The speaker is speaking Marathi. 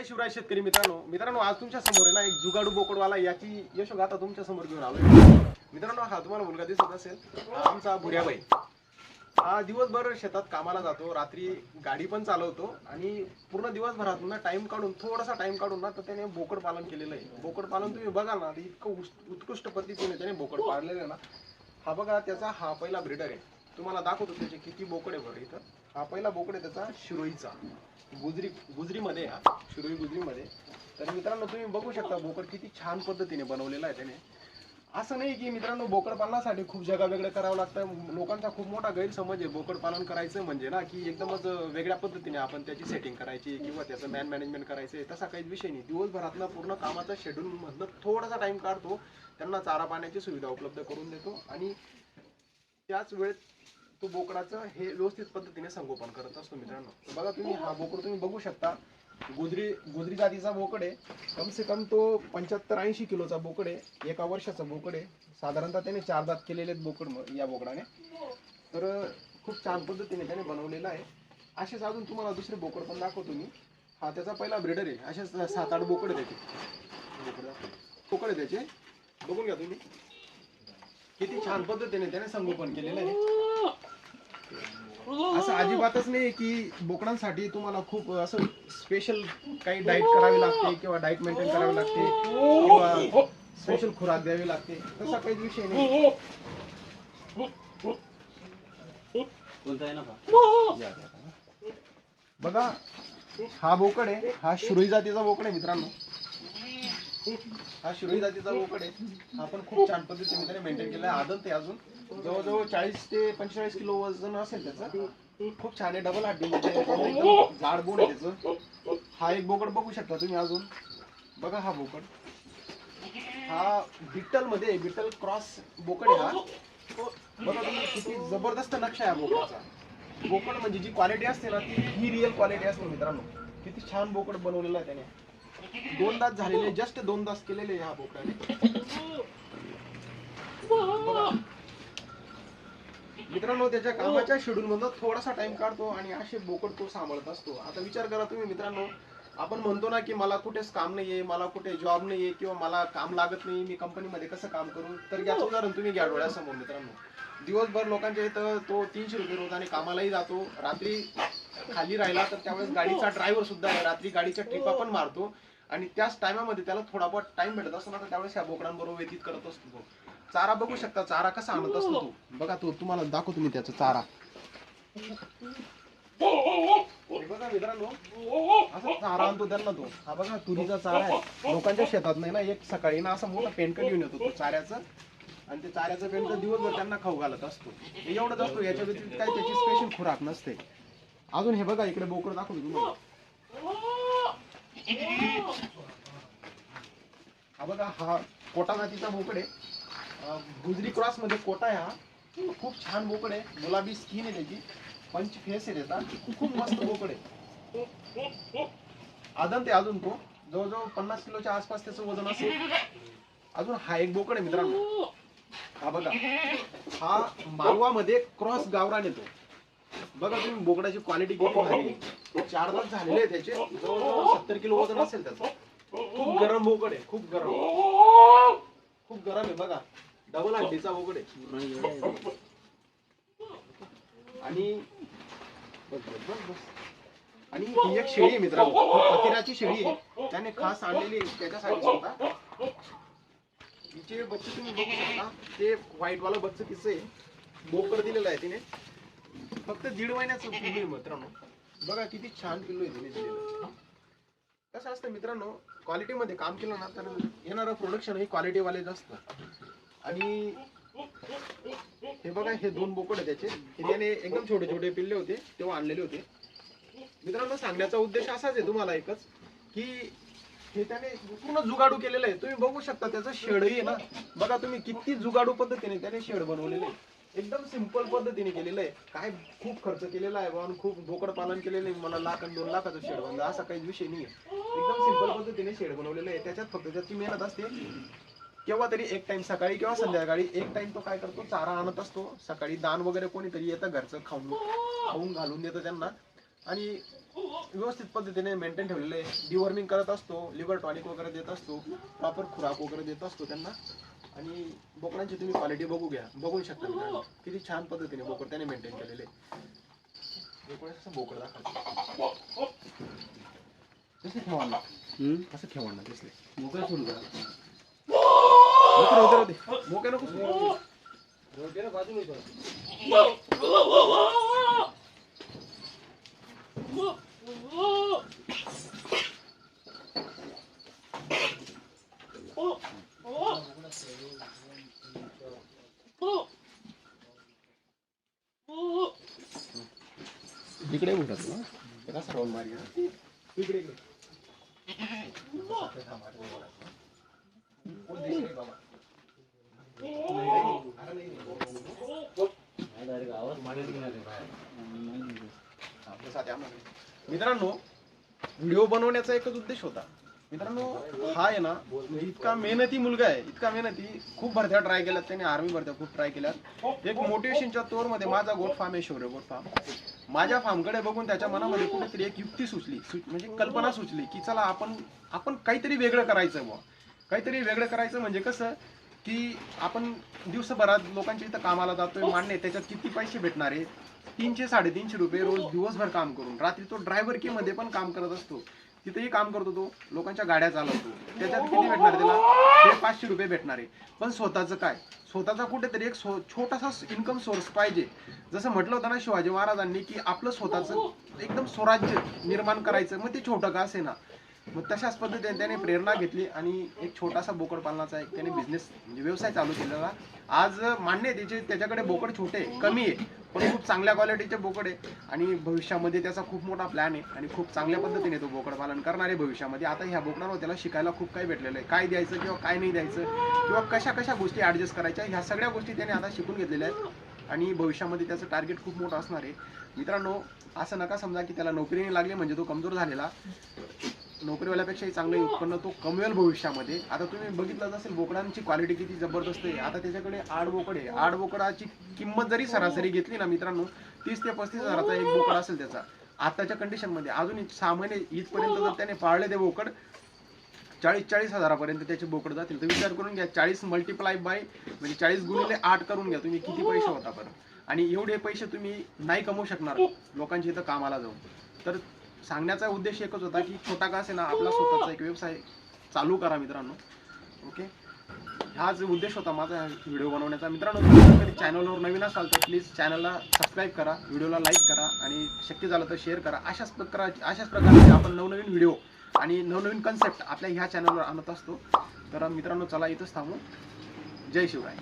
जय शिवराय शेतकरी मित्रांनो. मित्रांनो आज तुमच्यासमोर आहे ना एक जुगाडू बोकडवाला. याची यशोगाथा तुमच्यासमोर घेऊन आलोय. मित्रांनो हा तुम्हाला मुलगा दिसत असेल. हा आमचा भुऱ्याबाई हा दिवसभर शेतात कामाला जातो. रात्री गाडी पण चालवतो आणि पूर्ण दिवसभरात ना टाइम काढून थोडासा टाइम काढून ना तर त्याने बोकड पालन केलेलं आहे. बोकड पालन तुम्ही बघाल ना इतकं उत्कृष्ट पद्धतीने त्याने बोकड पाळलेलं आहे ना. हा बघा त्याचा हा पहिला ब्रिडर आहे. तुम्हाला दाखवतो त्याचे किती बोकड आहे बरं इथं. हा पहिला बोकड आहे त्याचा शिरोईचा. गुजरी गुजरीमध्ये हा शिरोई गुजरीमध्ये. तर मित्रांनो तुम्ही बघू शकता बोकड किती छान पद्धतीने बनवलेला आहे त्याने. असं नाही की मित्रांनो बोकड पालनासाठी खूप जगा वेगळं करावं लागतं. लोकांचा खूप मोठा गैरसमज आहे बोकड पालन करायचं म्हणजे ना की एकदमच वेगळ्या पद्धतीने आपण त्याची सेटिंग करायची किंवा त्याचं मॅन मॅनेजमेंट करायचं आहे तसा काहीच विषय नाही. दिवसभरातनं पूर्ण कामाचा शेड्यूलमधनं थोडासा टाइम काढतो त्यांना चारा पाण्याची सुविधा उपलब्ध करून देतो आणि त्याच वेळेत तो बोकडाचं हे व्यवस्थित पद्धतीने संगोपन करत असतो मित्रांनो. बघा तुम्ही हा बोकड तुम्ही बघू शकता. गुजरी गुजरी जातीचा बोकड आहे. कम से कम तो पंच्याहत्तर ऐंशी किलोचा बोकड आहे. एका वर्षाचा बोकड आहे. साधारणतः त्याने चार दात केलेले आहेत बोकड या बोकडाने. तर खूप छान पद्धतीने त्याने बनवलेला आहे. असेच अजून तुम्हाला दुसरे बोकड पण दाखवतो मी. हा त्याचा पहिला ब्रेडर आहे. असेच सात आठ बोकड त्याचे. बोकड बोकड त्याचे. बघून घ्या तुम्ही. किती छान पद्धतीने त्याने संगोपन केलेलं आहे. असं अजिबातच नाही की बोकडांसाठी तुम्हाला खूप असं स्पेशल काही डाईट करावी लागते किंवा डाईट मेंटेन करावी लागते किंवा स्पेशल खुराक द्यावी लागते. तसा काहीच विषय नाही. बघा हा बोकड आहे हा शिरोई जातीचा बोकड आहे मित्रांनो. हा शिरोई जातीचा बोकड आहे. हा पण खूप छान पद्धतीने त्याने मेंटेन केला आहे. आदत आहे अजून. जवळजवळ चाळीस ते पंचेचाळीस किलो वजन असेल त्याचं. खूप छान आहे. डबल हड्डी म्हणजे एकदम जाड बोन आहे त्याचं. हा एक बोकड बघू शकता तुम्ही अजून. बघा हा बोकड. हा बिट्टलमध्ये बिट्टल क्रॉस बोकड आहे हा. बघा तुम्ही किती जबरदस्त नक्षा आहे हा बोकडाचा. बोकड म्हणजे जी क्वालिटी असते ना ती ही रिअल क्वालिटी असते मित्रांनो. किती छान बोकड बनवलेला आहे त्याने. दोन दात झालेले जस्ट दोन दास केलेले ह्या बोकड्याने मित्रांनो त्याच्या कामाच्या शेड्यूल मधून थोडासा टाइम काढतो आणि असे बोकड तो सांभाळत असतो. आता विचार करा तुम्ही मित्रांनो आपण म्हणतो ना की मला कुठेच काम नाहीये मला कुठे जॉब नाहीये किंवा मला काम लागत नाही मी कंपनीमध्ये कसं काम करू? तर याचं उदाहरण तुम्ही घ्या डोळ्यासमोर मित्रांनो. दिवसभर लोकांच्या इथं तो तीनशे रुपये रोजाने कामालाही जातो. रात्री खाली राहिला तर त्यावेळेस गाडीचा ड्रायव्हर सुद्धा रात्री गाडीच्या ट्रिपा पण मारतो. आणि त्याच टायमामध्ये त्याला थोडा बहुत टाइम भेटत असतो ना तर त्यावेळेस ह्या बोकडांबरोबर व्यतीत करत असतो तो. चारा बघू शकता. चारा कसा आणत असतो तो. बघा तो तुम्हाला दाखवतो मी त्याचा चारा. बघा मित्रांनो. असा चारा आणतो त्यांना तो. हा बघा तुरीचा चारा आहे. लोकांच्या शेतात नाही ना एक सकाळी ना असं मोठा पेंट घेऊन येतो तो आणि ते चाऱ्याचं पेंट दिवसभर त्यांना खाऊ घालत असतो. एवढंच असतो. याच्या व्यतिरिक्त काही त्याची स्पेशल खुराक नसते. अजून हे बघा इकडे बोकड दाखवतो तुम्हाला. हा बघा हा कोटा जातीचा बोकड आहे. गुजरी क्रॉसमध्ये कोटा आहे हा. खूप छान बोकड आहे. गुलाबी स्किन आहे त्याची. पंच फेस आहे त्याचा. खूप मस्त बोकड आहे. आदन ते अजून तो. जवळजवळ पन्नास किलोच्या आसपास त्याचं वजन असेल. अजून हा एक बोकड आहे मित्रांनो. हा बघा. हा मालवामध्ये क्रॉस गावरान येतो. बघा तुम्ही बोकडाची क्वालिटी किती झाली चार दात झालेले आहे त्याचे. जवळजवळ सत्तर किलो वजन असेल त्याचं. खूप गरम बोकड आहे खूप गरम. खूप गरम आहे बघा. डबल हड्डीचा बोकड आहे. आणि आणि ही एक शेळी आहे मित्रांनो. ही पतिराची शेळी आहे. त्याने खास आणलेली त्याच्यासाठी सुद्धा हिचे बच्चे तुम्ही बघू शकता. ते व्हाईट वाला बच्च तिचं आहे. बोकड दिलेलं आहे तिने. फक्त दीड महिन्याचं पिल्लू आहे मित्रांनो. बघा किती छान पिल्लू आहे तिने दिलेलं कसं असतं मित्रांनो क्वालिटीमध्ये काम केलं ना तर येणारं प्रोडक्शन हे क्वालिटीवालेच असतं. आणि हे बघा हे दोन बोकड आहे त्याचे. हे त्याने एकदम छोटे छोटे पिल्ले होते तेव्हा आणलेले होते. मित्रांनो सांगण्याचा उद्देश असाच आहे तुम्हाला एकच की हे त्याने पूर्ण जुगाडू केलेलं आहे. तुम्ही बघू शकता त्याचं शेडही आहे ना. बघा तुम्ही किती जुगाडू पद्धतीने त्याने शेड बनवलेलं आहे. एकदम सिंपल पद्धतीने केलेलं आहे. काय खूप खर्च केलेला आहे बा खूप बोकड पालन केलेलं आहे. मला लाख आणि दोन लाखाचं शेड बनलं. असा काही विषय नाही एकदम सिंपल पद्धतीने शेड बनवलेलं आहे. त्याच्यात फक्त त्याची मेहनत असते केव्हा तरी एक टाइम सकाळी किंवा संध्याकाळी एक टाइम तो काय करतो? चारा आणत असतो. सकाळी दान वगैरे कोणीतरी येतं घरचं खाऊन खाऊन घालून देतं त्यांना. आणि व्यवस्थित पद्धतीने मेंटेन ठेवलेलं आहे. डिवॉर्मिंग करत असतो. लिव्हर टॉनिक वगैरे देत असतो. प्रॉपर खुराक वगैरे देत असतो त्यांना. आणि बोकडांची तुम्ही क्वालिटी बघू घ्या. बघू शकता मित्रांनो. किती छान पद्धतीने बोकड त्याने मेंटेन केलेले. आहे. बोकड असं दाखवतो कसले खेळवांना कसं खेळवांना दिसले? मोकळा सोडून का मोकळे होते होते नको उठा इकडे उठत ना त्याला सर्व मारी इकडे मित्रांनो व्हिडिओ बनवण्याचा एकच उद्देश होता. मित्रांनो हा आहे ना इतका मेहनती मुलगा आहे इतका मेहनती खूप भरत्या ट्राय केल्यात त्याने आर्मी भरत्या खूप ट्राय केल्यात. एक मोटिवेशनच्या तोरमध्ये माझा गोट फार्म आहे शौर्य गोट फार्म माझ्या फार्मकडे बघून त्याच्या मनामध्ये कुठेतरी एक युक्ती सुचली म्हणजे कल्पना सुचली की चला आपण आपण काहीतरी वेगळं करायचं बुवा. काहीतरी वेगळं करायचं म्हणजे कसं की आपण दिवसभरात लोकांच्या इथं कामाला जातोय मान्य त्याच्यात किती पैसे भेटणार आहे? तीनशे साडेतीनशे रुपये रोज दिवसभर काम करून. रात्री तो ड्रायव्हर की मध्ये पण काम करत असतो. तिथेही काम करतो तो लोकांच्या गाड्या चालवतो त्याच्यात किती भेटणार त्याला? ते पाचशे रुपये भेटणार आहे. पण स्वतःचं काय? स्वतःचा कुठेतरी एक सो- छोटासा इन्कम सोर्स पाहिजे. जसं म्हटलं होतं ना शिवाजी महाराजांनी की आपलं स्वतःचं एकदम स्वराज्य निर्माण करायचं. मग ते छोटं का असे ना मग तशाच पद्धतीने त्याने प्रेरणा घेतली आणि एक छोटासा बोकड पालनाचा एक त्याने बिझनेस म्हणजे व्यवसाय चालू केलेला. आज मान्य आहे त्याचे त्याच्याकडे बोकड छोटे आहे, कमी आहे. पण खूप चांगल्या क्वालिटीचे बोकड आहे. आणि भविष्यामध्ये त्याचा खूप मोठा प्लॅन आहे. आणि खूप चांगल्या पद्धतीने तो बोकड पालन करणार आहे भविष्यामध्ये. आता ह्या बोकडावर त्याला शिकायला खूप काही भेटलेलं आहे. काय द्यायचं किंवा काय नाही द्यायचं किंवा कशा कशा गोष्टी ॲडजस्ट करायच्या ह्या सगळ्या गोष्टी त्याने आता शिकून घेतलेल्या आहेत. आणि भविष्यामध्ये त्याचं टार्गेट खूप मोठं असणार आहे. मित्रांनो असं नका समजा की त्याला नोकरीने लागली म्हणजे तो कमजोर झालेला. नोकरीवाल्यापेक्षाही चांगले उत्पन्न तो कमवेल भविष्यामध्ये. आता तुम्ही बघितलं असेल बोकडांची क्वालिटी किती जबरदस्त आहे. आता त्याच्याकडे आड बोकड आहे. आड बोकडाची किंमत जरी सरासरी घेतली ना मित्रांनो तीस ते पस्तीस हजाराचा एक बोकड असेल त्याचा. आताच्या कंडिशनमध्ये अजून सहा महिने इथपर्यंत जर त्याने पाळले ते बोकड चाळीस चाळीस हजारापर्यंत त्याचे बोकड जातील. तर विचार करून घ्या चाळीस मल्टिप्लाय बाय म्हणजे चाळीस गुणिले आठ करून घ्या. तुम्ही किती पैसे होता बरं. आणि एवढे पैसे तुम्ही नाही कमवू शकणार. लोकांच्या इथं कामाला जाऊन. तर सांगण्याचा उद्देश एकच होता की छोटा का असे ना आपला स्वतःचा एक व्यवसाय चालू करा मित्रांनो. ओके हाच उद्देश होता माझा व्हिडिओ बनवण्याचा. मित्रांनो कधी चॅनलवर नवीन असाल तर प्लीज चॅनलला सबस्क्राईब करा व्हिडिओला लाईक करा आणि शक्य झालं तर शेअर करा. अशाच प्रकारचे अशाच प्रकारचे आपण नवनवीन व्हिडिओ आणि नवनवीन कन्सेप्ट आपल्या ह्या चॅनलवर आणत असतो. तर मित्रांनो चला इथंच थांबू. जय शिवराय.